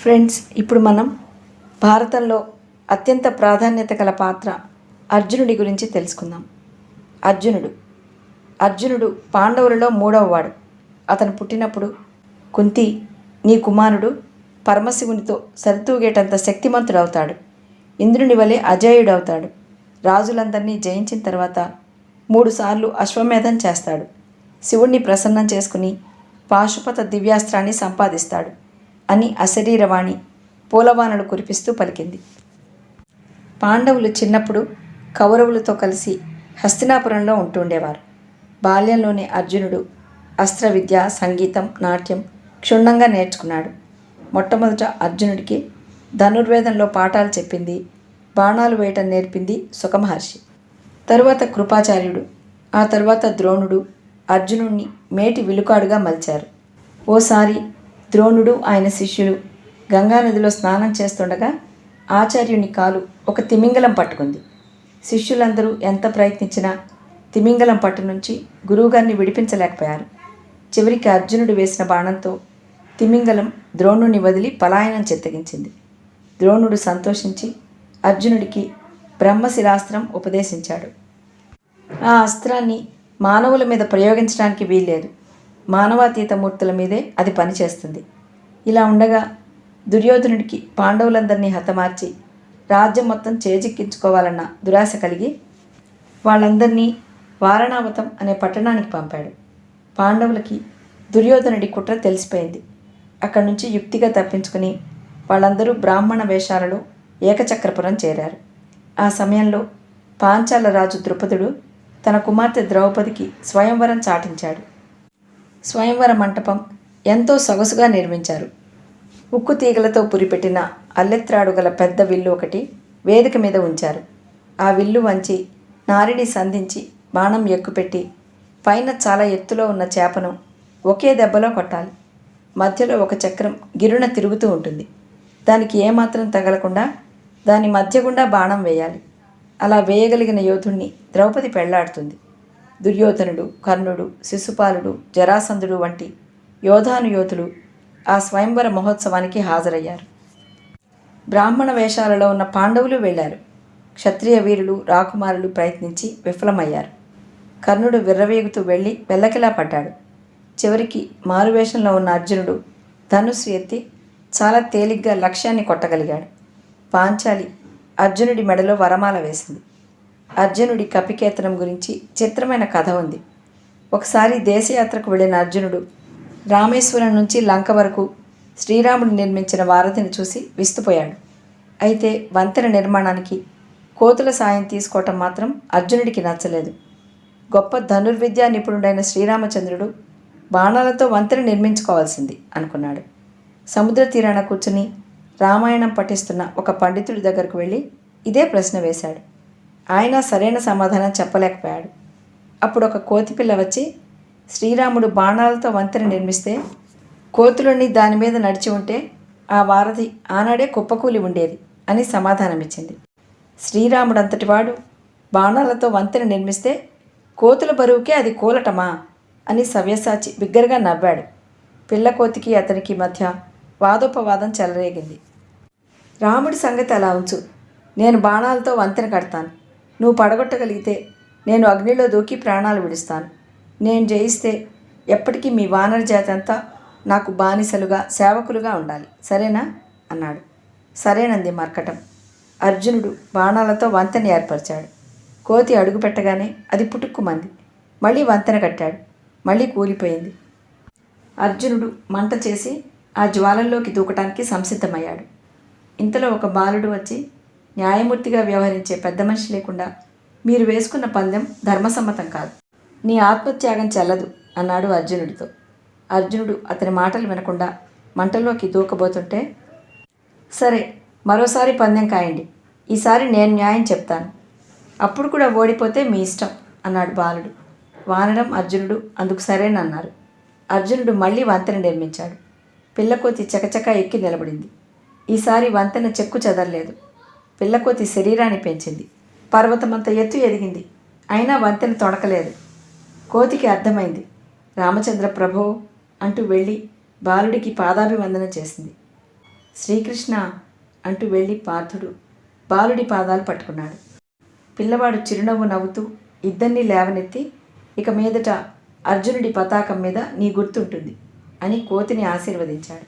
Friends ఇప్పుడు మనం భారతంలో అత్యంత ప్రాధాన్యత గల పాత్ర అర్జునుడి గురించి తెలుసుకుందాం. అర్జునుడు. అర్జునుడు పాండవులలో మూడవ వాడు. అతను పుట్టినప్పుడు కుంతి నీ కుమారుడు పరమశివునితో సరితూగేటంత శక్తిమంతుడవుతాడు. ఇంద్రుని వలె అజేయుడవుతాడు. రాజులందరినీ జయించిన తర్వాత మూడుసార్లు అశ్వమేధం చేస్తాడు. శివుణ్ణి ప్రసన్నం చేసుకుని పాశుపత దివ్యాస్త్రాన్ని సంపాదిస్తాడు. అని అశరీరవాణి పూలవానలు కురిపిస్తూ పలికింది. పాండవులు చిన్నప్పుడు కౌరవులతో కలిసి హస్తినాపురంలో ఉంటుండేవారు. బాల్యంలోనే అర్జునుడు అస్త్ర విద్య సంగీతం నాట్యం క్షుణ్ణంగా నేర్చుకున్నాడు. మొట్టమొదట అర్జునుడికి ధనుర్వేదంలో పాఠాలు చెప్పింది బాణాలు వేయటం నేర్పింది సుఖమహర్షి. తరువాత కృపాచార్యుడు ఆ తర్వాత ద్రోణుడు అర్జునుడిని మేటి విలుకాడుగా మలిచారు. ఓసారి ద్రోణుడు ఆయన శిష్యులు గంగానదిలో స్నానం చేస్తుండగా ఆచార్యుని కాలు ఒక తిమింగలం పట్టుకుంది. శిష్యులందరూ ఎంత ప్రయత్నించినా తిమింగలం పట్టు నుంచి గురువుగారిని విడిపించలేకపోయారు. చివరికి అర్జునుడు వేసిన బాణంతో తిమింగలం ద్రోణుని వదిలి పలాయనం చెత్తగించింది. ద్రోణుడు సంతోషించి అర్జునుడికి బ్రహ్మశిరాస్త్రం ఉపదేశించాడు. ఆ అస్త్రాన్ని మానవుల మీద ప్రయోగించడానికి వీల్లేదు. మానవాతీత మూర్తుల మీదే అది పనిచేస్తుంది. ఇలా ఉండగా దుర్యోధనుడికి పాండవులందరినీ హతమార్చి రాజ్యం మొత్తం చేజిక్కించుకోవాలన్న దురాశ కలిగి వాళ్ళందరినీ వారణావతం అనే పట్టణానికి పంపాడు. పాండవులకి దుర్యోధనుడి కుట్ర తెలిసిపోయింది. అక్కడి నుంచి యుక్తిగా తప్పించుకుని వాళ్ళందరూ బ్రాహ్మణ వేషాలలో ఏకచక్రపురం చేరారు. ఆ సమయంలో పాంచాల రాజు ద్రుపదుడు తన కుమార్తె ద్రౌపదికి స్వయంవరం చాటించాడు. స్వయంవర మంటపం ఎంతో సొగసుగా నిర్మించారు. ఉక్కు తీగలతో పురిపెట్టిన అల్లెత్రాడు గల పెద్ద విల్లు ఒకటి వేదిక మీద ఉంచారు. ఆ విల్లు వంచి నారిని సంధించి బాణం ఎక్కుపెట్టి పైన చాలా ఎత్తులో ఉన్న చేపను ఒకే దెబ్బలో కొట్టాలి. మధ్యలో ఒక చక్రం గిరున తిరుగుతూ ఉంటుంది. దానికి ఏమాత్రం తగలకుండా దాని మధ్య గుండా బాణం వేయాలి. అలా వేయగలిగిన యోధుణ్ణి ద్రౌపది పెళ్ళాడుతుంది. దుర్యోధనుడు కర్ణుడు శిశుపాలుడు జరాసంధుడు వంటి యోధానుయోధులు ఆ స్వయంవర మహోత్సవానికి హాజరయ్యారు. బ్రాహ్మణ వేషాలలో ఉన్న పాండవులు వెళ్ళారు. క్షత్రియ వీరులు రాకుమారులు ప్రయత్నించి విఫలమయ్యారు. కర్ణుడు విర్రవేగుతూ వెళ్ళి వెల్లకిలా పడ్డాడు. చివరికి మారువేషంలో ఉన్న అర్జునుడు ధనుస్సు ఎత్తి చాలా తేలిగ్గా లక్ష్యాన్ని కొట్టగలిగాడు. పాంచాలి అర్జునుడి మెడలో వరమాల వేసింది. అర్జునుడి కపికేతనం గురించి చిత్రమైన కథ ఉంది. ఒకసారి దేశయాత్రకు వెళ్ళిన అర్జునుడు రామేశ్వరం నుంచి లంక వరకు శ్రీరాముడు నిర్మించిన వారధిని చూసి విస్తుపోయాడు. అయితే వంతెన నిర్మాణానికి కోతుల సాయం తీసుకోవటం మాత్రం అర్జునుడికి నచ్చలేదు. గొప్ప ధనుర్విద్యా నిపుణుడైన శ్రీరామచంద్రుడు బాణాలతో వంతెన నిర్మించుకోవాల్సింది అనుకున్నాడు. సముద్ర తీరాన కూర్చుని రామాయణం పఠిస్తున్న ఒక పండితుడి దగ్గరకు వెళ్ళి ఇదే ప్రశ్న వేశాడు. ఆయన సరైన సమాధానం చెప్పలేకపోయాడు. అప్పుడు ఒక కోతిపిల్ల వచ్చి శ్రీరాముడు బాణాలతో వంతెన నిర్మిస్తే కోతులన్నీ దాని మీద నడిచి ఉంటే ఆ వారధి ఆనాడే కుప్పకూలి ఉండేది అని సమాధానమిచ్చింది. శ్రీరాముడు అంతటివాడు బాణాలతో వంతెన నిర్మిస్తే కోతుల బరువుకే అది కూలటమా అని సవ్యసాచి బిగ్గరగా నవ్వాడు. పిల్లకోతికి అతనికి మధ్య వాదోపవాదం చెలరేగింది. రాముడి సంగతి అలా ఉంచు. నేను బాణాలతో వంతెన కడతాను. నువ్వు పడగొట్టగలిగితే నేను అగ్నిలో దూకి ప్రాణాలు విడుస్తాను. నేను జయిస్తే ఎప్పటికీ మీ వానర జాతి అంతా నాకు బానిసలుగా సేవకులుగా ఉండాలి. సరేనా? అన్నాడు. సరేనంది మర్కటం. అర్జునుడు బాణాలతో వంతెన ఏర్పరిచాడు. కోతి అడుగు పెట్టగానే అది పుట్టుక్కుమంది మళ్ళీ వంతెన కట్టాడు. మళ్ళీ కూలిపోయింది. అర్జునుడు మంట చేసి ఆ జ్వాలల్లోకి దూకటానికి సంసిద్ధమయ్యాడు. ఇంతలో ఒక బాలుడు వచ్చి న్యాయమూర్తిగా వ్యవహరించే పెద్ద మనిషి లేకుండా మీరు వేసుకున్న పందెం ధర్మసమ్మతం కాదు. నీ ఆత్మత్యాగం చెల్లదు అన్నాడు అర్జునుడితో. అర్జునుడు అతని మాటలు వినకుండా మంటల్లోకి దూకబోతుంటే సరే మరోసారి పందెం కాయండి. ఈసారి నేను న్యాయం చెప్తాను. అప్పుడు కూడా ఓడిపోతే మీ ఇష్టం అన్నాడు బాలుడు. వానడం అర్జునుడు అందుకు సరేనన్నారు. అర్జునుడు మళ్ళీ వంతెన నిర్మించాడు. పిల్లకోతి చకచకా ఎక్కి నిలబడింది. ఈసారి వంతెన చెక్కు చెదరలేదు. పిల్లకోతి శరీరాన్ని పెంచింది. పర్వతమంత ఎత్తు ఎదిగింది. అయినా వంతెన తొడకలేదు. కోతికి అర్థమైంది. రామచంద్ర ప్రభో అంటూ వెళ్ళి బాలుడికి పాదాభివందన చేసింది. శ్రీకృష్ణ అంటూ వెళ్ళి పార్థుడు బాలుడి పాదాలు పట్టుకున్నాడు. పిల్లవాడు చిరునవ్వు నవ్వుతూ ఇద్దరిని లేవనెత్తి ఇక మీదట అర్జునుడి పతాకం మీద నీ గుర్తుంటుంది అని కోతిని ఆశీర్వదించాడు.